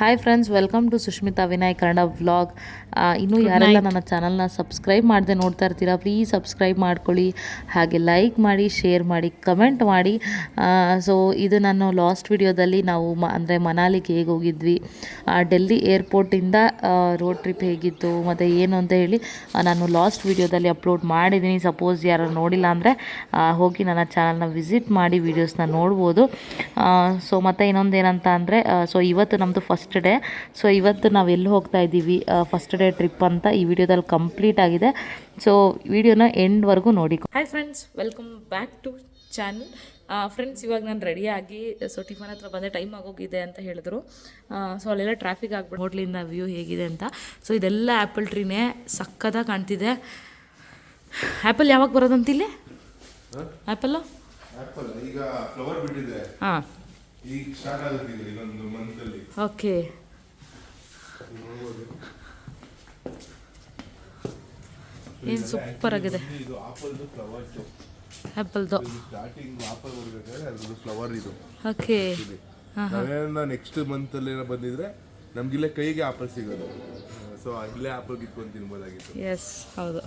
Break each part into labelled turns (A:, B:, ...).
A: Hi friends welcome to Sushmita Vinay Kannada vlog ಇನ್ನೂ ಯಾರೆಲ್ಲ ನನ್ನ ಚಾನಲ್ನ ಸಬ್ಸ್ಕ್ರೈಬ್ ಮಾಡದೆ ನೋಡ್ತಾ ಇರ್ತೀರಾ ಪ್ಲೀಸ್ ಸಬ್ಸ್ಕ್ರೈಬ್ ಮಾಡ್ಕೊಳ್ಳಿ. ಹಾಗೆ ಲೈಕ್ ಮಾಡಿ ಶೇರ್ ಮಾಡಿ ಕಮೆಂಟ್ ಮಾಡಿ. ಸೊ ಇದು ನಾನು ಲಾಸ್ಟ್ ವಿಡಿಯೋದಲ್ಲಿ ನಾವು ಮ ಅಂದರೆ ಮನಾಲಿಗೆ ಹೇಗೆ ಹೋಗಿದ್ವಿ. ಡೆಲ್ಲಿ ಏರ್ಪೋರ್ಟಿಂದ ರೋಡ್ ಟ್ರಿಪ್ ಹೇಗಿತ್ತು ಮತ್ತು ಏನು ಅಂತ ಹೇಳಿ ನಾನು ಲಾಸ್ಟ್ ವಿಡಿಯೋದಲ್ಲಿ ಅಪ್ಲೋಡ್ ಮಾಡಿದ್ದೀನಿ. ಸಪೋಸ್ ಯಾರು ನೋಡಿಲ್ಲ ಅಂದರೆ ಹೋಗಿ ನನ್ನ ಚಾನಲ್ನ ವಿಸಿಟ್ ಮಾಡಿ ವೀಡಿಯೋಸ್ನ ನೋಡ್ಬೋದು. ಸೊ ಮತ್ತು ಇನ್ನೊಂದು ಏನಂತ ಅಂದರೆ ಸೊ ಇವತ್ತು ನಮ್ಮದು ಫಸ್ಟ್ ಡೇ ಸೊ ಇವತ್ತು ನಾವು ಎಲ್ಲಿ ಹೋಗ್ತಾ ಇದ್ದೀವಿ? ಫಸ್ಟ್ ಡೇ ಟ್ರಿಪ್ ಅಂತ ಈ ವಿಡಿಯೋದಲ್ಲಿ ಕಂಪ್ಲೀಟ್ ಆಗಿದೆ. ಸೊ ವಿಡಿಯೋನ ಎಂಡ್ವರೆಗೂ ನೋಡಿ
B: hi friends welcome back to channel friends ಇವಾಗ ನಾನು ರೆಡಿಯಾಗಿ ಸೊ ಟಿಫನ್ ಹತ್ರ ಬಂದೆ. ಟೈಮ್ ಆಗೋಗಿದೆ ಅಂತ ಹೇಳಿದ್ರು. ಸೊ ಅಲ್ಲೆಲ್ಲ ಟ್ರಾಫಿಕ್ ಆಗ್ಬಿಟ್ಟು ಹೋಟ್ಲಿಂದ ವ್ಯೂ ಹೇಗಿದೆ ಅಂತ. ಸೊ ಇದೆಲ್ಲ ಆ್ಯಪಲ್ ಟ್ರೀನೇ ಸಕ್ಕತ್ತಾಗಿ ಕಾಣ್ತಿದೆ. ಆ್ಯಪಲ್ ಯಾವಾಗ ಬರೋದಂತಿಲ್ಲಿ? ಆ್ಯಪಲ್ಲು
C: ಆಪಲ್ ಈಗ ಫ್ಲವರ್ ಬಿಟ್ಟಿದೆ.
B: ಹಾಂ.
C: ಈಗ ಸ್ಟಾರ್ಟ್ ಆಗುತ್ತೆ ಇನ್ನೊಂದು ಮಂತ್ ಅಲ್ಲಿ.
B: ಓಕೆ ಏನು ಸೂಪರ್ ಆಗಿದೆ.
C: ಇದು ಆಪಲ್ದು ಫ್ಲವರ್
B: ಆ್ಯಪಲ್ದು
C: ಸ್ಟಾರ್ಟಿಂಗ್ ಆಪಲ್ ಬರ್ಬೇಕಾದ್ರೆ ಅದ್ರದ್ದು ಫ್ಲವರ್ ಇದು.
B: ಓಕೆ
C: ನಾವೇನ ನೆಕ್ಸ್ಟ್ ಮಂತ್ ಅಲ್ಲಿ ಏನೋ ಬಂದಿದ್ರೆ ನಮಗಿಲ್ಲೇ ಕೈಗೆ ಆಪಲ್ ಸಿಗೋದು. ಸೊ ಇಲ್ಲೇ ಆಪಲ್ ಕಿತ್ಕೊಂಡು ತಿನ್ಬೋದಾಗಿತ್ತು.
B: ಎಸ್ ಹೌದು.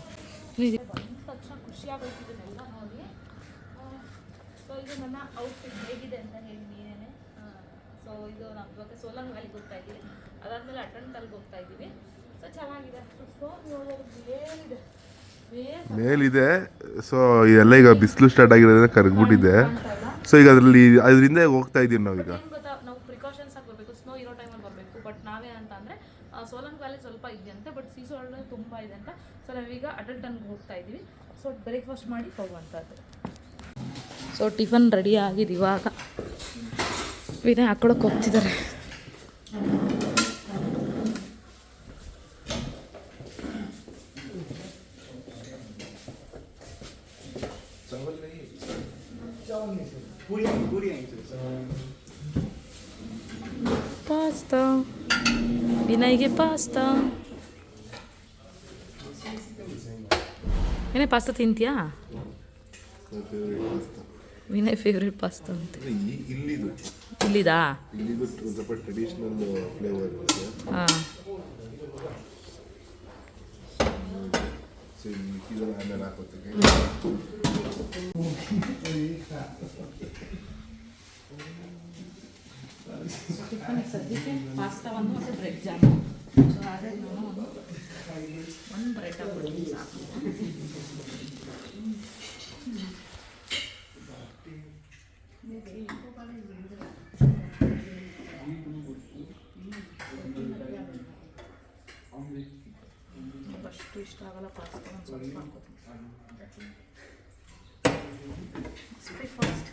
D: ಸೊ ಇದು ನನ್ನ ಔಟ್ಫಿಟ್ ಹೇಗಿದೆ ಅಂತ ಹೇಳಿ ಸೊ ಇದು ನಾವು ಇವಾಗ ಸೋಲಂಗ್ ವ್ಯಾಲಿಗೆ ಹೋಗ್ತಾ ಇದ್ದೀವಿ. ಅದಾದಮೇಲೆ ಅಲ್ಲಿ ಹೋಗ್ತಾ ಇದ್ದೀವಿ. ಸೊ ಚೆನ್ನಾಗಿದೆ. ಸೊ ಏನಿದೆ
C: ಮೇಲಿದೆ. ಸೊ ಎಲ್ಲ ಈಗ ಬಿಸಿಲು ಸ್ಟಾರ್ಟ್ ಆಗಿರೋದ್ರಿಂದ ಕರಗ್ಬಿಟ್ಟಿದೆ. ಸೊ ಈಗ ಅದರಲ್ಲಿ ಅದರಿಂದ ಹೋಗ್ತಾ ಇದೀವಿ ನಾವೀಗ.
D: ಏನು ನಾವು ಪ್ರಿಕಾಷನ್ಸ್ ಆಗಿ ಬರಬೇಕು ಸ್ನೋ ಇರೋ ಟೈಮಲ್ಲಿ ಬರಬೇಕು. ಬಟ್ ನಾವೇನಂತ ಅಂದರೆ ಸೋಲಂಗ್ ವ್ಯಾಲಿ ಸ್ವಲ್ಪ ಇದೆಯಂತೆ ಬಟ್ ಸೀಸೋ ತುಂಬ ಇದೆ ಅಂತ ಸೊ ನಾವೀಗ ಅಡಲ್ಟನ್ಗೆ ಹೋಗ್ತಾ ಇದ್ದೀವಿ. ಸೊ ಬ್ರೇಕ್ಫಾಸ್ಟ್ ಮಾಡಿ ಹೋಗುವಂಥದ್ದು.
B: ಸೊ ಟಿಫನ್ ರೆಡಿ ಆಗಿದೆ ಇವಾಗ. ವಿನಯ್ ಹಾಕೊಳಕ್ಕೆ ಹೋಗ್ತಿದ್ದಾರೆ ಪಾಸ್ತಾ. ವಿನಯ್ಗೆ ಪಾಸ್ತಾ. ಏನೇ ಪಾಸ್ತಾ ತಿಂತೀಯಾ? ವಿನಯ್ ಫೇವ್ರೆಟ್ ಪಾಸ್ತಾ ಅಂತ.
C: ಇಲ್ಲಿದು? ಒಂದ್ ಸ್ವಲ್ಪ ಟ್ರೆಡಿಷನಲ್ ಫ್ಲೇವರ್ ಇರುತ್ತೆ.
B: ಹಾಂ.
C: ಆಮೇಲೆ ಹಾಕೋತೀವಿ
B: ಸದ್ಯಕ್ಕೆ ಪಾಸ್ತಾ ಒಂದು ಮತ್ತು ಬ್ರೆಡ್ ಜಾಮ್. ಸೊ ಒಂದು ಒಂದು ಬ್ರೆಡ್ ಹಾಕ್ಬಿಡ್ತೀನಿ ಸಾಕು. ಅಷ್ಟು ಇಷ್ಟ ಆಗಲ್ಲ ಪಾಸ್ತಾ ಒಂದು ಸ್ವಲ್ಪ ಹಾಕೋತೀನಿ ಬ್ರೇಕ್ಫಾಸ್ಟ್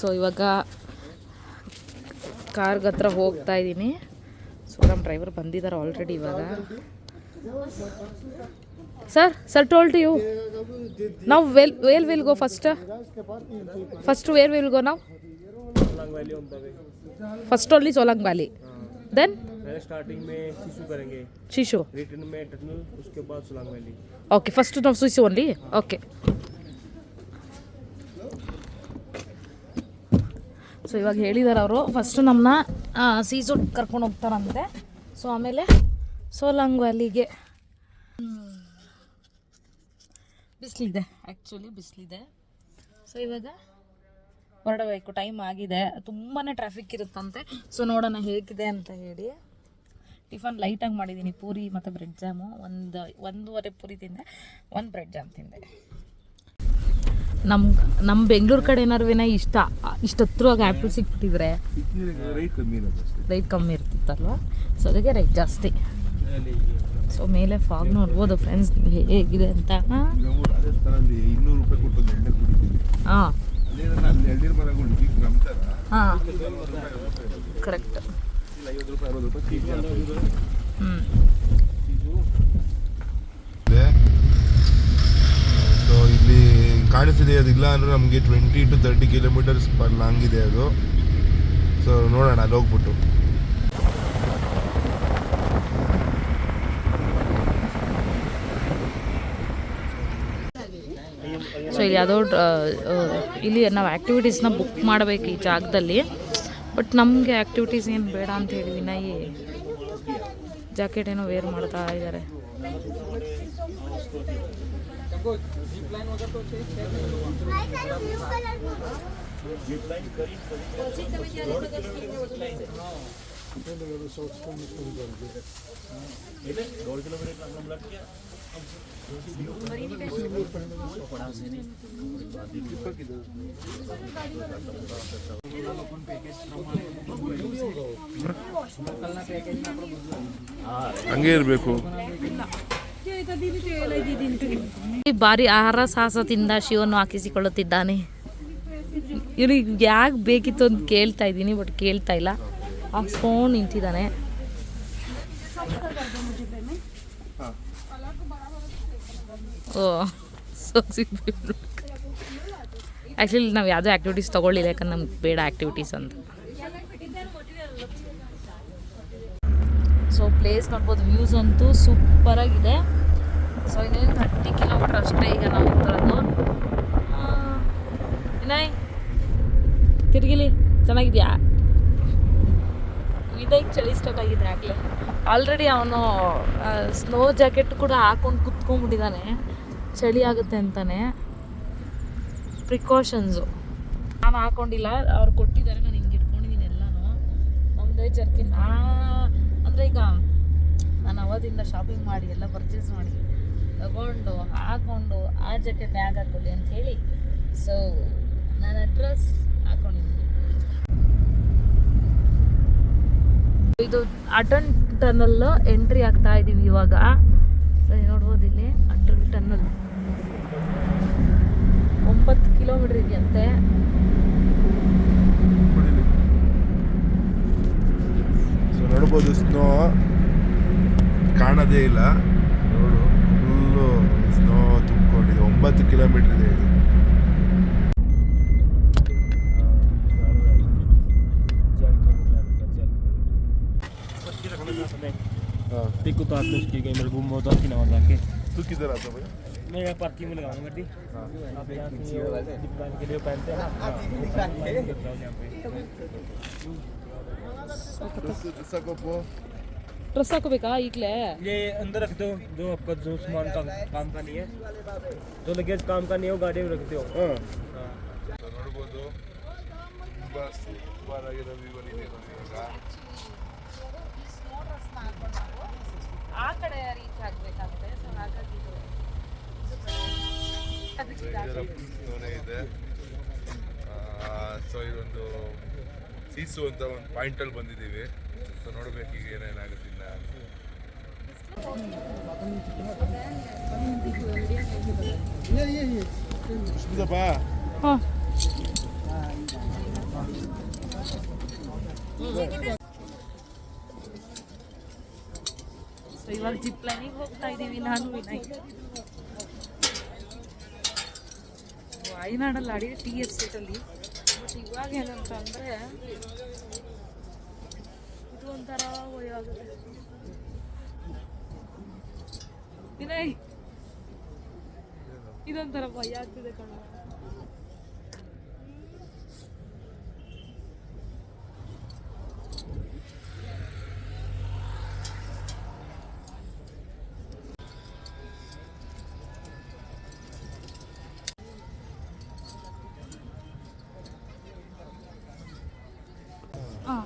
B: ಸೊ ಇವಾಗ ಕಾರ್ಗ್ ಹತ್ರ ಹೋಗ್ತಾ ಇದ್ದೀನಿ. ಸೊ ನಮ್ಮ ಡ್ರೈವರ್ ಬಂದಿದ್ದಾರೆ ಆಲ್ರೆಡಿ ಇವಾಗ. ಸರ್ ಸರ್ ಟೋಲ್ಡ್ ಯು ನಾವು well we'll will go first first where will go ನಾವು first only Solang valley then
E: पहले स्टार्टिंग में शिशु करेंगे
B: ಶಿಶು
E: रिटर्न में टनल उसके बाद सुलांग वैली
B: ಓಕೆ ಫಸ್ಟ್ ನಾವು ಶಿಶು ಓನ್ಲಿ ಓಕೆ ಸೊ ಇವಾಗ ಹೇಳಿದಾರೆ ಅವರು ಫಸ್ಟ್ ನಮ್ಮನ್ನ ಸೀಸೂಟ್ ಕರ್ಕೊಂಡು ಹೋಗ್ತಾರಂತೆ ಸೊ ಆಮೇಲೆ ಸೋಲಾಂಗ್ ವ್ಯಾಲಿಗೆ ಬಿಸಿಲಿದೆ ಆ್ಯಕ್ಚುಲಿ ಬಿಸಿಲಿದೆ ಸೊ ಇವಾಗ ಹೊರಡಬೇಕು ಟೈಮ್ ಆಗಿದೆ ತುಂಬಾ ಟ್ರಾಫಿಕ್ ಇರುತ್ತಂತೆ ಸೊ ನೋಡೋಣ ಹೇಗಿದೆ ಅಂತ ಹೇಳಿ ಟಿಫನ್ ಲೈಟಾಗಿ ಮಾಡಿದ್ದೀನಿ ಪೂರಿ ಮತ್ತು ಬ್ರೆಡ್ ಜಾಮು. ಒಂದು ಒಂದೂವರೆ ಪೂರಿ ತಿಂದೆ ಒಂದು ಬ್ರೆಡ್ ಜಾಮ್ ತಿಂದೆ. ನಮ್ಮ ನಮ್ಮ ಬೆಂಗಳೂರು ಕಡೆ ಏನಾರು ವಿನಯ್ ಇಷ್ಟ ಇಷ್ಟು ಹತ್ರವಾಗಿ ಆ್ಯಪಲ್ ಸಿಕ್ಬಿಟ್ಟಿದ್ರೆ
C: ರೈಟ್ ಕಮ್ಮಿ
B: ಇರ್ತಿತ್ತಲ್ವ ಸೊ ಅದಕ್ಕೆ ರೈಟ್ ಜಾಸ್ತಿ. ಸೊ ಮೇಲೆ ಫಾಗ್ ನೋಡ್ಬೋದು ಫ್ರೆಂಡ್ಸ್ ಹೇಗಿದೆ ಅಂತ. ಹಾಂ? ಕರೆಕ್ಟ್
C: ಸೊ ಇಲ್ಲಿ ಕಾಣಿಸ್ತಿದೆ ಅದು ಇಲ್ಲ ಅಂದ್ರೆ ನಮಗೆ twenty to thirty kilometres per long ಇದೆ ಅದು. ಸೊ ನೋಡೋಣ ಅಲ್ಲಿ ಹೋಗ್ಬಿಟ್ಟು.
B: ಸೊ ಇಲ್ಲಿ ಯಾವುದೋ ಇಲ್ಲಿ ನಾವು ಆ್ಯಕ್ಟಿವಿಟೀಸ್ನ ಬುಕ್ ಮಾಡಬೇಕು ಈ ಜಾಗದಲ್ಲಿ. ಬಟ್ ನಮಗೆ ಆ್ಯಕ್ಟಿವಿಟೀಸ್ ಏನು ಬೇಡ ಅಂತ ಹೇಳಿ ವಿನಯ್ ಜಾಕೆಟ್ ಏನೋ ವೇರ್ ಮಾಡ್ತಾ ಇದ್ದಾರೆ
C: ಹಂಗೆ ಇರಬೇಕು.
B: ಬಾರಿ ಆಹಾರ ಸಾಹಸದಿಂದ ಶಿವನ್ನು ಹಾಕಿಸಿಕೊಳ್ಳುತ್ತಿದ್ದಾನೆ. ಇವನಿಗೆ ಯಾಕೆ ಬೇಕಿತ್ತು ಅಂತ ಕೇಳ್ತಾ ಇದ್ದೀನಿ ಬಟ್ ಕೇಳ್ತಾ ಇಲ್ಲ. ಹಾಕ್ಸ್ಕೊಂಡು ನಿಂತಿದ್ದಾನೆ. ಓ ಸೊ ಆ್ಯಕ್ಚುಲಿ ನಾವು ಯಾವುದೇ ಆ್ಯಕ್ಟಿವಿಟೀಸ್ ತೊಗೊಳ್ಳಿಲ್ಲ, ಯಾಕಂದ್ರೆ ನಮ್ಗೆ ಬೇಡ ಆ್ಯಕ್ಟಿವಿಟೀಸ್ ಅಂತ. ಸೊ ಪ್ಲೇಸ್ ನೋಡ್ಬೋದು ವ್ಯೂಸ್ ಅಂತೂ ಸೂಪರಾಗಿದೆ ಸೊ ಇನ್ನೇನು ಥರ್ಟಿ ಕಿಲೋಮೀಟರ್ ಅಷ್ಟೇ ಈಗ ನಾವು ಹೋಗ್ತಿರೋದು. ವಿನಯ್, ತಿರುಗಿಲಿ, ಚೆನ್ನಾಗಿದೆಯಾ? ವಿನಯ್ ಚಳಿ ಸ್ಟಾರ್ಟ್ ಆಗಿದೆ ಆಗಲೇ. ಆಲ್ರೆಡಿ ಅವನು ಸ್ನೋ ಜಾಕೆಟ್ ಕೂಡ ಹಾಕೊಂಡು ಕುತ್ಕೊಂಡ್ಬಿಟ್ಟಿದ್ದಾನೆ ಚಳಿ ಆಗುತ್ತೆ ಅಂತಾನೆ. ಪ್ರಿಕಾಷನ್ಸು ನಾನು ಹಾಕೊಂಡಿಲ್ಲ, ಅವ್ರು ಕೊಟ್ಟಿದ್ದಾರೆ, ನಾನು ಹಿಂಗೆ ಇಟ್ಕೊಂಡಿದ್ದೀನಿ ಎಲ್ಲನೂ. ಒಂದೇ ಜರ್ಕಿನ್. ಅಂದರೆ ಈಗ ನಾನು ಅವಾಗಿಂದ ಶಾಪಿಂಗ್ ಮಾಡಿ, ಎಲ್ಲ ಪರ್ಚೇಸ್ ಮಾಡಿ, ತಗೊಂಡು, ಹಾಕೊಂಡು, ಆ ಜೊತೆ ಬ್ಯಾಗ್ ಹಾಕೊಳ್ಳಿ ಅಂತ ಹೇಳಿ. ಸೊ ನಾನು ಡ್ರೆಸ್ ಹಾಕೊಂಡಿದ್ದೀನಿ. ಇದು ಅಟನ್ ಟನಲ್ ಎಂಟ್ರಿ ಆಗ್ತಾ ಇದೀವಿ ಇವಾಗ. ಸರಿ ನೋಡ್ಬೋದು ಇಲ್ಲಿ ಅಟಲ್ ಟನ್ನಲ್ ಒಂಬತ್ತು ಕಿಲೋಮೀಟರ್ ಇದೆಯಂತೆ.
C: ಸೊ ನೋಡ್ಬೋದು ಸ್ನೋ ಕಾಣೋದೇ ಇಲ್ಲ. ನೋಡು ಫುಲ್ಲು ಸ್ನೋ ತುಂಬಿಕೊಂಡಿದೆ. ಒಂಬತ್ತು ಕಿಲೋಮೀಟರ್ ಇದೆ ಇದು.
E: ते को तो आत्मश की गई मेरे को मौत की नवा जाके
C: तू किधर आता भाई?
E: मैं यहाँ पार्किंग में लगाऊँगा गाड़ी। हाँ। आप यहाँ से दुकान के लिए पहनते हैं सको को ट्रस्सा
B: को बेकार इकले
E: ये अंदर रख दो जो आपका जो सामान का काम का नहीं है। जो लगेज काम का नहीं हो गाड़ी में रख दो। हाँ।
B: ಕಡೆ ರೀಚ್ ಆಗಬೇಕಾಗುತ್ತೆ. ಸೊ ಹಾಗಾಗಿ ಇದು
C: ಇದೆ ಸೊ ಇದೊಂದು ಸೀಸು ಅಂತ ಒಂದು ಪಾಯಿಂಟಲ್ಲಿ ಬಂದಿದ್ದೀವಿ. ಸೊ ನೋಡ್ಬೇಕು ಈಗ ಏನೇನಾಗುತ್ತಿಲ್ಲ ಬಾ
B: ಹಾಂ ಸೊ ಇವಾಗ ಜಿಪ್ ಲೈನಿಗೆ ಹೋಗ್ತಾ ಇದ್ದೀವಿ ನಾನು ವಿನಯ್. ವಾಯನಾಡಲ್ಲಿ ಅಡಿಗೆ ಟಿ ಎಸ್ಟೇಟಲ್ಲಿ ಬಟ್ ಇವಾಗ ಏನಂತ ಅಂದರೆ ಇದು ಒಂಥರ ಆಗುತ್ತೆ. ವಿನಯ್, ಇದೊಂಥರ ಭಯ ಆಗ್ತಿದೆ ಕಣ ಹಾಂ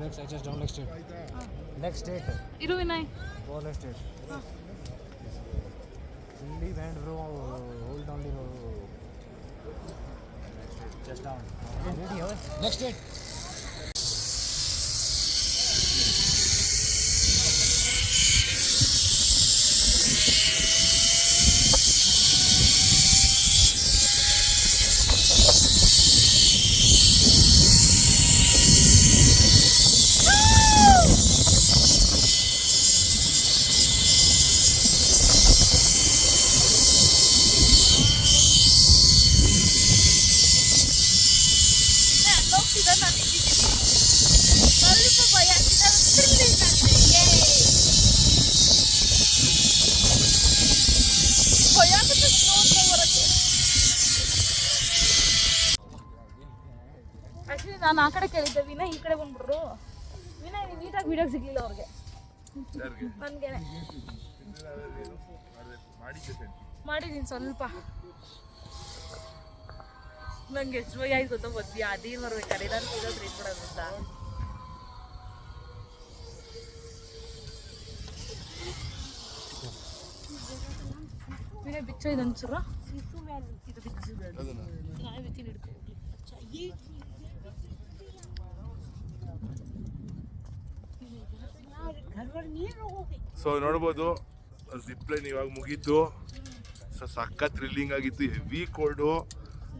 E: next I just down next state next state
B: ಇರು
E: Vinay next state leave hand bro hold only bro
D: actually ನಾನು ಆ ಕಡೆ ಕೇಳಿದ್ದೆ ವಿನಯ್ ಈ ಕಡೆ ಬಂದ್ಬಿಟ್ರು ವಿನಯ್ ನೀಟಾಗಿ ವಿಡಿಯೋ ಸಿಗ್ಲಿಲ್ಲ ಅವ್ರಿಗೆ. ನನ್ಗೇನೆ. ಮಾಡಿದೀನಿ ಸ್ವಲ್ಪ. ನಂಗೆ ಎಷ್ಟು ಭಯ ಆಯ್ತು ಗೊತ್ತಾ? ಬದ್ದಿ ಅದೇ ಬರ್ಬೇಕಾರೆ ಏನಾದ್ರು ಇರೋದು ರೀ ಬಿಡೋದು ಅಂತ ವಿನಯ್ ಬಿಚ್ಚೋ ಇದು ಒಂಚೂರು ಇದು ಬಿಚ್ಚು ನಾಯಿ ಬಿತ್ತೀನಿ ಹಿಡ್ಕೊ
C: ಸೊ ನೋಡ್ಬೋದು ಜಿಪ್ಲೈನ್ ಇವಾಗ ಮುಗೀತು. ಸೊ ಸಕ್ಕ ಥ್ರಿಲ್ಲಿಂಗ್ ಆಗಿತ್ತು ಹೆವಿ ಕೋಲ್ಡು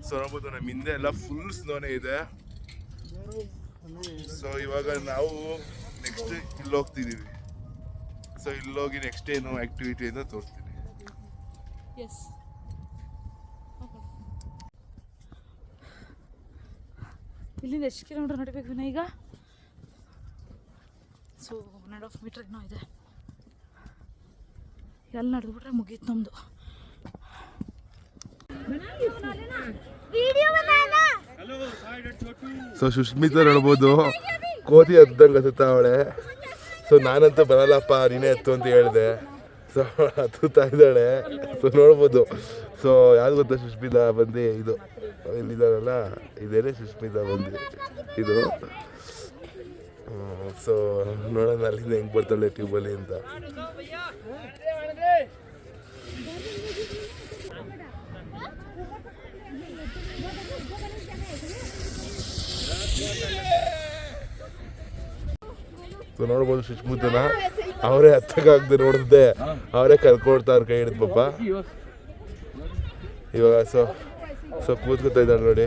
C: ಸೊ ನೋಡ್ಬೋದು ನಮ್ಮ ಹಿಂದೆ ಎಲ್ಲ ಫುಲ್ ಸ್ನೋನೇ ಇದೆ. ಸೊ ಇವಾಗ ನಾವು ನೆಕ್ಸ್ಟ್ ಇಲ್ಲಿ ಹೋಗ್ತಿದ್ದೀವಿ ಸೊ ಇಲ್ಲೋಗಿ ನೆಕ್ಸ್ಟ್ ಏನು ಆ್ಯಕ್ಟಿವಿಟಿ ಅಂತ ತೋರಿಸ್ತೀನಿ.
D: ಇಲ್ಲಿಂದ ಎಷ್ಟು ಕಿಲೋಮೀಟರ್ ನಡಿಬೇಕು ಈಗ? So one and half metre ಏನೋ ಇದೆ. ಎಲ್ಲಿ ನಡೆದ್ಬಿಟ್ರೆ ಮುಗೀತು ನಮ್ಮದು
C: ಸೊ ಸುಷ್ಮಿತಾ ಹೇಳ್ಬೋದು, ಕೋತಿ ಹತ್ತಂಗೆ ಹತ್ತುತ್ತಾವಳೆ. ಸೊ ನಾನಂತೂ ಬರಲ್ಲಪ್ಪ, ನೀನೇ ಹತ್ತು ಅಂತ ಹೇಳಿದೆ. ಸೊ ಹತ್ತುತ್ತಾ ಇದ್ದಾಳೆ. ಸೊ ನೋಡ್ಬೋದು. ಸೊ ಯಾವ್ದು ಗೊತ್ತಾ ಸುಷ್ಮಿತಾ ಬಂದು? ಇದು ಇಲ್ಲಿದ್ದಾರಲ್ಲ ಇದೇನೆ ಸುಷ್ಮಿತಾ ಬಂದು? ಇದು. ಸೊ, ನೋಡೋಣ ಅಲ್ಲಿಂದ ಹೆಂಗೆ ಬರ್ತಾಳೆ ಟ್ಯೂಬಲ್ಲಿ ಅಂತ. ಸೊ, ನೋಡ್ಬೋದು ಸುಷ್ಮಿತನ ಅವರೇ ಹತ್ತಕ್ಕಾಗ್ದೆ ನೋಡಿದ್ದೆ ಅವರೇ ಕರ್ಕೊಡ್ತಾರೆ ಕೈ ಹಿಡಿದು ಪಾಪ. ಇವಾಗ, ಸೊ ಸೊ ಕೂತ್ಕೊತಾ ಇದ್ದಾಳೆ ನೋಡಿ.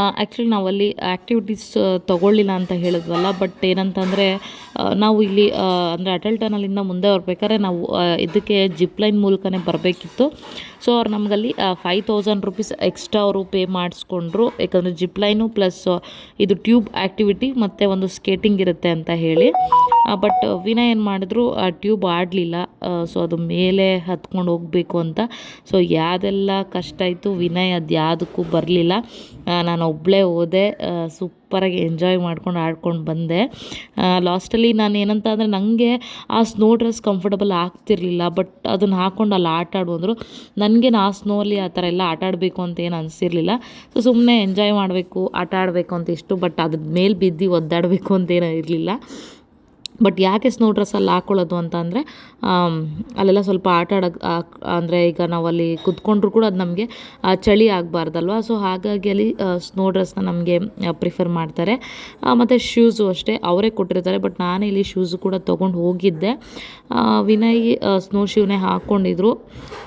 A: ಆ್ಯಕ್ಚುಲಿ ನಾವಲ್ಲಿ ಆ್ಯಕ್ಟಿವಿಟೀಸ್ ತೊಗೊಳ್ಳಿಲ್ಲ ಅಂತ ಹೇಳಿದ್ವಲ್ಲ ಬಟ್ ಏನಂತಂದರೆ ನಾವು ಇಲ್ಲಿ ಅಂದರೆ ಅಟಲ್ ಟನಲಿಂದ ಮುಂದೆ ಬರಬೇಕಾದ್ರೆ ನಾವು ಇದಕ್ಕೆ ಜಿಪ್ ಲೈನ್ ಮೂಲಕನೇ ಬರಬೇಕಿತ್ತು. ಸೊ ಅವ್ರು ನಮಗಲ್ಲಿ ಫೈವ್ ತೌಸಂಡ್ ರುಪೀಸ್ ಎಕ್ಸ್ಟ್ರಾ ಅವರು ಪೇ ಮಾಡಿಸ್ಕೊಂಡ್ರು. ಯಾಕಂದರೆ ಜಿಪ್ ಲೈನು ಪ್ಲಸ್ ಇದು ಟ್ಯೂಬ್ ಆ್ಯಕ್ಟಿವಿಟಿ ಮತ್ತು ಒಂದು ಸ್ಕೇಟಿಂಗ್ ಇರುತ್ತೆ ಅಂತ ಹೇಳಿ. ಬಟ್ ವಿನಯ್ ಏನು ಮಾಡಿದ್ರು, ಆ ಟ್ಯೂಬ್ ಆಡಲಿಲ್ಲ. ಸೊ ಅದು ಮೇಲೆ ಹತ್ಕೊಂಡು ಹೋಗಬೇಕು ಅಂತ. ಸೊ ಯಾವುದೆಲ್ಲ ಕಷ್ಟ ಇತ್ತು, ವಿನಯ್ ಅದು ಯಾವುದಕ್ಕೂ ಬರಲಿಲ್ಲ ನಾನು ಒಬ್ಬಳೇ ಹೋದೆ ಸೂಪರಾಗಿ ಎಂಜಾಯ್ ಮಾಡ್ಕೊಂಡು ಆಡ್ಕೊಂಡು ಬಂದೆ. ಲಾಸ್ಟಲ್ಲಿ ನಾನು ಏನಂತ ಅಂದರೆ ನನಗೆ ಆ ಸ್ನೋ ಡ್ರೆಸ್ ಕಂಫರ್ಟಬಲ್ ಆಗ್ತಿರ್ಲಿಲ್ಲ, ಬಟ್ ಅದನ್ನು ಹಾಕ್ಕೊಂಡು ಅಲ್ಲಿ ಆಟ ಆಡುವಂದರು ನನಗೇನು ಆ ಸ್ನೋಲಿ ಆ ಥರ ಎಲ್ಲ ಆಟ ಆಡಬೇಕು ಅಂತ ಏನು ಅನಿಸಿರಲಿಲ್ಲ. ಸೊ ಸುಮ್ಮನೆ ಎಂಜಾಯ್ ಮಾಡಬೇಕು, ಆಟ ಆಡಬೇಕು ಅಂತ ಇಷ್ಟು, ಬಟ್ ಅದ್ರ ಮೇಲೆ ಬಿದ್ದು ಒದ್ದಾಡಬೇಕು ಅಂತ ಏನೂ ಇರಲಿಲ್ಲ. ಬಟ್ ಯಾಕೆ ಸ್ನೋ ಡ್ರೆಸ್ಸಲ್ಲಿ ಹಾಕ್ಕೊಳ್ಳೋದು ಅಂತ ಅಂದರೆ ಅಲ್ಲೆಲ್ಲ ಸ್ವಲ್ಪ ಆಟ ಆಡೋಕೆ ಅಂದರೆ ಈಗ ನಾವು ಅಲ್ಲಿ ಕುತ್ಕೊಂಡ್ರು ಕೂಡ ಅದು ನಮಗೆ ಚಳಿ ಆಗಬಾರ್ದಲ್ವ? ಸೊ ಹಾಗಾಗಿ ಅಲ್ಲಿ ಸ್ನೋ ಡ್ರೆಸ್ನ ನಮಗೆ ಪ್ರಿಫರ್ ಮಾಡ್ತಾರೆ. ಮತ್ತು ಶೂಸು ಅಷ್ಟೇ, ಅವರೇ ಕೊಟ್ಟಿರ್ತಾರೆ, ಬಟ್ ನಾನೇ ಇಲ್ಲಿ ಶೂಸು ಕೂಡ ತೊಗೊಂಡು ಹೋಗಿದ್ದೆ. ವಿನಯ್ ಸ್ನೋ ಶೂನೇ ಹಾಕ್ಕೊಂಡಿದ್ರು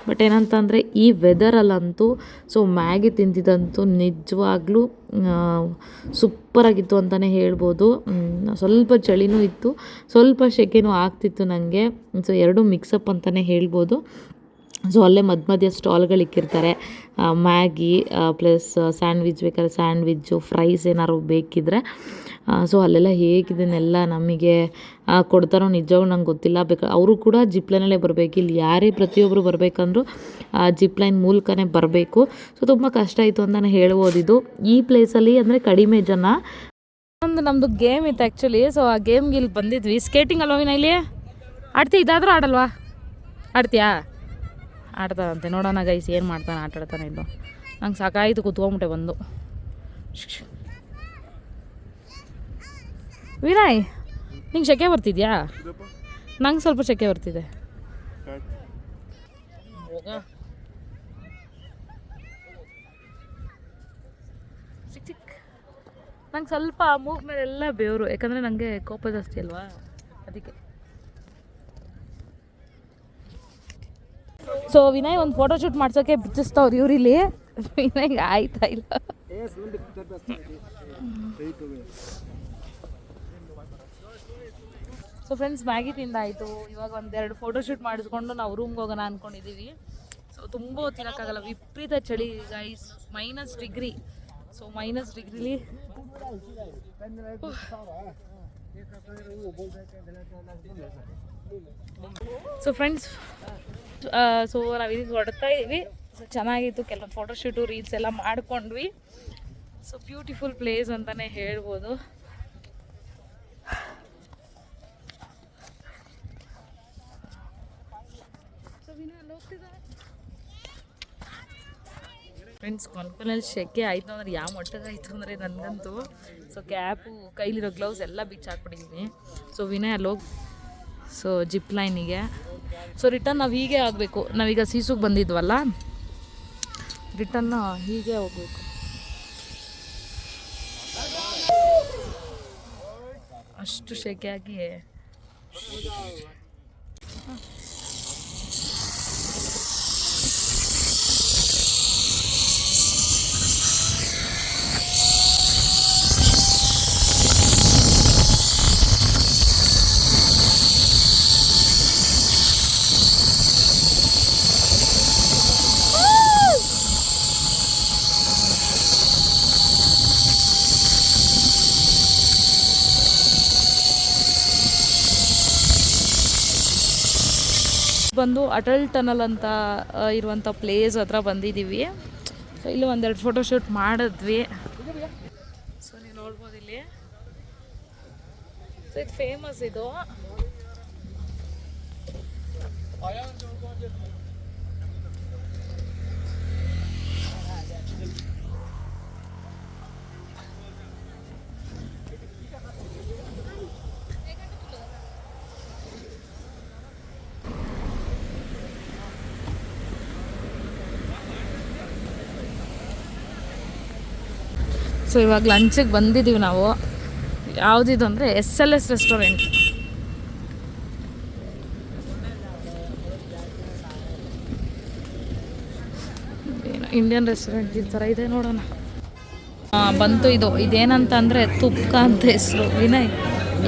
A: ಬಟ್ ಏನಂತಂದರೆ, ಈ ವೆದರಲ್ಲಂತೂ, ಸೊ, ಮ್ಯಾಗಿ ತಿಂದಿದ್ದಂತೂ ನಿಜವಾಗ್ಲೂ ಸೂಪರಾಗಿತ್ತು ಅಂತಲೇ ಹೇಳ್ಬೋದು. ಸ್ವಲ್ಪ ಚಳಿನೂ ಇತ್ತು. ಸ್ವಲ್ಪ ಸೆಕೆನೂ ಆಗ್ತಿತ್ತು ನನಗೆ ಸೊ ಎರಡೂ ಮಿಕ್ಸಪ್ ಅಂತಲೇ ಹೇಳ್ಬೋದು. ಸೊ ಅಲ್ಲೇ ಮಧ್ಯ ಮಧ್ಯ ಸ್ಟಾಲ್ಗಳು ಇಕ್ಕಿರ್ತಾರೆ. ಮ್ಯಾಗಿ ಪ್ಲಸ್ ಸ್ಯಾಂಡ್ವಿಚ್ ಬೇಕಾದ್ರೆ ಸ್ಯಾಂಡ್ವಿಚ್ಚು ಫ್ರೈಸ್ ಏನಾದ್ರು ಬೇಕಿದ್ರೆ.
F: ಸೊ ಅಲ್ಲೆಲ್ಲ ಹೇಗಿದನ್ನೆಲ್ಲ ನಮಗೆ ಕೊಡ್ತಾರೋ ನಿಜವಾಗ್ಲೂ ನಂಗೆ ಗೊತ್ತಿಲ್ಲ. ಬೇಕಾ, ಅವರು ಕೂಡ ಜಿಪ್ಲೈನಲ್ಲೇ ಬರಬೇಕು. ಇಲ್ಲಿ ಯಾರೇ ಪ್ರತಿಯೊಬ್ಬರು ಬರಬೇಕಂದ್ರೂ ಜಿಪ್ಲೈನ್ ಮೂಲಕನೇ ಬರಬೇಕು. ಸೊ ತುಂಬ ಕಷ್ಟ ಆಯಿತು ಅಂತಲೇ ಹೇಳ್ಬೋದು ಇದು. ಈ ಪ್ಲೇಸಲ್ಲಿ ಅಂದರೆ ಕಡಿಮೆ ಜನ
A: ಒಂದು ನಮ್ಮದು ಗೇಮ್ ಇತ್ತು ಆ್ಯಕ್ಚುಲಿ ಸೊ ಆ ಗೇಮ್ಗೆ ಇಲ್ಲಿ ಬಂದಿದ್ವಿ. ಸ್ಕೇಟಿಂಗ್ ಅಲ್ವಾ ವಿನ ಇಲ್ಲಿ? ಆಡ್ತಿ ಇದಾದರೂ ಆಡಲ್ವಾ? ಆಡ್ತೀಯಾ? ಆಡ್ತಾನಂತೆ ನೋಡೋಣ ಗೈಸ್ ಏನು ಮಾಡ್ತಾನೆ ಆಟ ಆಡ್ತಾನೆ ಇದ್ದು ನಂಗೆ ಸಾಕಾಯಿತು ಕೂತ್ಕೊಂಬಿಟ್ಟೆ ಬಂದು. ವಿನಾಯ್ ನಿಂಗೆ ಶೆಕೆ ಬರ್ತಿದ್ಯಾ? ನಂಗೆ ಸ್ವಲ್ಪ ಶೆಕೆ ಬರ್ತಿದೆ. ನಂಗೆ ಸ್ವಲ್ಪ ಮೂಗ್ ಮೇಲೆಲ್ಲ ಬೇವರು, ಯಾಕಂದರೆ ನನಗೆ ಕೋಪ ಜಾಸ್ತಿ ಅಲ್ವಾ? ಅದಕ್ಕೆ. ಸೊ ವಿನಯ್ ಒಂದು ಫೋಟೋ ಶೂಟ್ ಮಾಡ್ಸೋಕ್ಕೆ ಬಿಚ್ಚಿಸ್ತವ್ರು ಇವ್ರು ಇಲ್ಲಿ ವಿನಯ್ಗೆ ಆಯ್ತಾ ಇಲ್ಲ? ಸೊ ಫ್ರೆಂಡ್ಸ್ ಮ್ಯಾಗಿ ತಿಂದಾಯಿತು ಇವಾಗ ಒಂದೆರಡು ಫೋಟೋ ಶೂಟ್ ಮಾಡಿಸ್ಕೊಂಡು ನಾವು ರೂಮ್ಗೆ ಹೋಗೋಣ ಅಂದ್ಕೊಂಡಿದ್ದೀವಿ ಸೊ ತುಂಬ ತಿನ್ನೋಕ್ಕಾಗಲ್ಲ. ವಿಪರೀತ ಚಳಿ guys minus degree so minus ಡಿಗ್ರಿಲಿ so friends so ನಾವು ಇದಕ್ಕೆ ಹೊಡ್ತಾ ಇದ್ವಿ ಸೊ ಚೆನ್ನಾಗಿತ್ತು. ಕೆಲವು ಫೋಟೋಶೂಟು ರೀಲ್ಸ್ ಎಲ್ಲ ಮಾಡ್ಕೊಂಡ್ವಿ. ಸೊ ಬ್ಯೂಟಿಫುಲ್ ಪ್ಲೇಸ್ ಅಂತಲೇ ಹೇಳ್ಬೋದು. ಫ್ರೆಂಡ್ಸ್ ಕೊನ್ಕೊನಲ್ಲಿ ಶೆಕೆ ಆಯಿತು ಅಂದ್ರೆ ಯಾವ ಮಟ್ಟದಾಯಿತು ಅಂದರೆ ನನಗಂತೂ. ಸೊ ಕ್ಯಾಪು ಕೈಲಿರೋ ಗ್ಲೌಸ್ ಎಲ್ಲ ಬಿಚ್ಚಿ ಹಾಕ್ಬಿಟ್ಟಿದ್ದೀನಿ ಸೊ ವಿನಯ್ ಅಲ್ಲಿ ಹೋಗಿ ಸೊ ಜಿಪ್ ಲೈನಿಗೆ ಸೊ ರಿಟರ್ನ್ ನಾವು ಹೀಗೆ ಆಗಬೇಕು. ನಾವೀಗ ಸೀಸುಗೆ ಬಂದಿದ್ವಲ್ಲ? ರಿಟರ್ನ್ ಹೀಗೆ ಹೋಗ್ಬೇಕು. ಅಷ್ಟು ಶೆಕೆ ಆಗಿ ಬಂದು ಅಟಲ್ ಟನಲ್ ಅಂತ ಇರುವಂಥ ಪ್ಲೇಸ್ ಹತ್ರ ಬಂದಿದ್ದೀವಿ ಸೊ ಇಲ್ಲಿ ಒಂದೆರಡು ಫೋಟೋ ಶೂಟ್ ಮಾಡಿದ್ವಿ. ಸೊ ನೀವು ನೋಡ್ಬೋದು ಇಲ್ಲಿ. ಸೊ ಇದು ಫೇಮಸ್ ಇದು. ಸೊ ಇವಾಗ ಲಂಚಿಗೆ ಬಂದಿದ್ದೀವಿ ನಾವು. ಯಾವುದಿದು ಅಂದರೆ ಎಸ್ ಎಲ್ ಎಸ್ ರೆಸ್ಟೋರೆಂಟ್ ಏನು ಇಂಡಿಯನ್ ರೆಸ್ಟೋರೆಂಟ್ ಈ ಥರ ಇದೆ ನೋಡೋಣ. ಬಂತು ಇದು. ಇದೇನಂತ ಅಂದರೆ ತುಪ್ಪ ಅಂತ ಹೆಸರು. ವಿನಯ್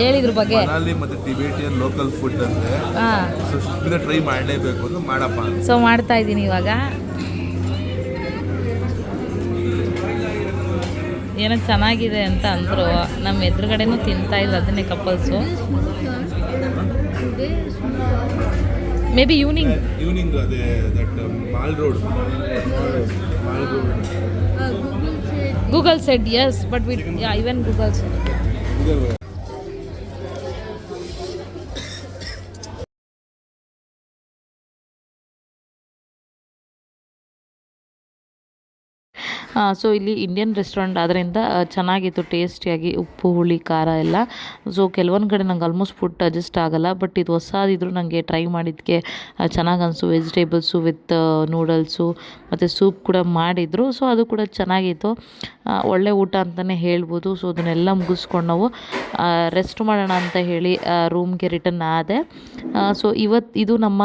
A: ಹೇಳಿದ್ರ ಬಗ್ಗೆ.
C: ಮತ್ತೆ ಟಿಬೇಟಿಯನ್ ಲೋಕಲ್ ಫುಡ್ ಅಂದ್ರೆ
A: ಹಾಂ.
C: ಸೊ ಇದನ್ನ ಟ್ರೈ ಮಾಡಲೇಬೇಕು ಮಾಡಪ್ಪ
A: ಸೊ ಮಾಡ್ತಾ ಇದ್ದೀನಿ ಇವಾಗ. ಏನೋ ಚೆನ್ನಾಗಿದೆ ಅಂತ ಅಂದರು. ನಮ್ಮ ಎದುರುಗಡೆನೂ ತಿಂತಾ ಇಲ್ಲ ಅದನ್ನೇ couples maybe evening
C: evening ಅದೇ that mall road mall road
A: Google said yes but with even Google said
F: so ಇಲ್ಲಿ ಇಂಡಿಯನ್ ರೆಸ್ಟೋರೆಂಟ್ ಆದ್ದರಿಂದ ಚೆನ್ನಾಗಿತ್ತು ಟೇಸ್ಟಿಯಾಗಿ ಉಪ್ಪು, ಹುಳಿ, ಖಾರ ಎಲ್ಲ. ಸೊ ಕೆಲವೊಂದು ಕಡೆ ನಂಗೆ ಆಲ್ಮೋಸ್ಟ್ ಫುಡ್ ಅಡ್ಜಸ್ಟ್ ಆಗಲ್ಲ ಬಟ್ ಇದು ಹೊಸದಿದ್ರು ನನಗೆ ಟ್ರೈ ಮಾಡಿದ್ದಕ್ಕೆ ಚೆನ್ನಾಗಿ ಅನಿಸು. ವೆಜಿಟೇಬಲ್ಸು ವಿತ್ ನೂಡಲ್ಸು ಮತ್ತು ಸೂಪ್ ಕೂಡ ಮಾಡಿದರು ಸೊ ಅದು ಕೂಡ ಚೆನ್ನಾಗಿತ್ತು. ಒಳ್ಳೆ ಊಟ ಅಂತಲೇ ಹೇಳ್ಬೋದು. ಸೊ ಅದನ್ನೆಲ್ಲ ಮುಗಿಸ್ಕೊಂಡು ನಾವು ರೆಸ್ಟ್ ಮಾಡೋಣ ಅಂತ ಹೇಳಿ ರೂಮ್ಗೆ ರಿಟರ್ನ್ ಆದೆ. ಸೊ ಇವತ್ತು ಇದು ನಮ್ಮ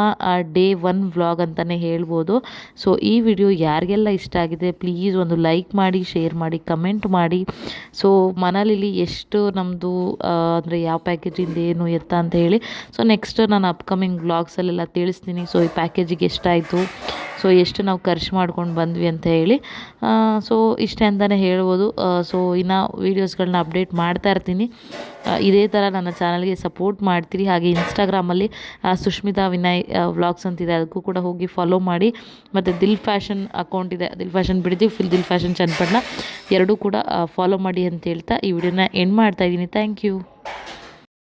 F: ಡೇ ಒನ್ ವ್ಲಾಗ್ ಅಂತಲೇ ಹೇಳ್ಬೋದು. ಸೊ ಈ ವಿಡಿಯೋ ಯಾರಿಗೆಲ್ಲ ಇಷ್ಟ ಆಗಿದೆ ಪ್ಲೀಸ್ ಒಂದು ಲೈಕ್ ಮಾಡಿ ಶೇರ್ ಮಾಡಿ ಕಮೆಂಟ್ ಮಾಡಿ. ಸೊ ಮನಾಲಿಲಿ ಎಷ್ಟು ನಮ್ಮದು ಅಂದರೆ ಯಾವ ಪ್ಯಾಕೇಜಿಂದ ಏನು ಎತ್ತ ಅಂತ ಹೇಳಿ. ಸೊ ನೆಕ್ಸ್ಟ್ ನಾನು ಅಪ್ಕಮಿಂಗ್ ವ್ಲಾಗ್ಸಲ್ಲೆಲ್ಲ ತಿಳಿಸ್ತೀನಿ. ಸೊ ಈ ಪ್ಯಾಕೇಜಿಗೆ ಎಷ್ಟಾಯಿತು?
A: ಸೊ ಎಷ್ಟು ನಾವು ಖರ್ಚು ಮಾಡ್ಕೊಂಡು ಬಂದ್ವಿ ಅಂತ ಹೇಳಿ. ಸೊ ಇಷ್ಟೇ ಅಂತಲೇ ಹೇಳ್ಬೋದು. ಸೊ ಇನ್ನು ವೀಡಿಯೋಸ್ಗಳನ್ನ ಅಪ್ಡೇಟ್ ಮಾಡ್ತಾ ಇರ್ತೀನಿ. ಇದೇ ಥರ ನನ್ನ ಚಾನಲ್ಗೆ ಸಪೋರ್ಟ್ ಮಾಡ್ತೀರಿ. ಹಾಗೆ ಇನ್ಸ್ಟಾಗ್ರಾಮಲ್ಲಿ ಸುಷ್ಮಿತಾ ವಿನಯ್ ವ್ಲಾಗ್ಸ್ ಅಂತಿದೆ. ಅದಕ್ಕೂ ಕೂಡ ಹೋಗಿ ಫಾಲೋ ಮಾಡಿ. ಮತ್ತು ದಿಲ್ ಫ್ಯಾಷನ್ ಅಕೌಂಟ್ ಇದೆ. ದಿಲ್ ಫ್ಯಾಷನ್ ಬಿಡ್ತೀವಿ ಫಿಲ್ ದಿಲ್ ಫ್ಯಾಷನ್ ಚನ್ನಪಟ್ಟಣ ಎರಡೂ ಕೂಡ ಫಾಲೋ ಮಾಡಿ ಅಂತ ಹೇಳ್ತಾ ಈ ವಿಡಿಯೋನ ಎಂಡ್ ಮಾಡ್ತಾ ಇದ್ದೀನಿ. Thank you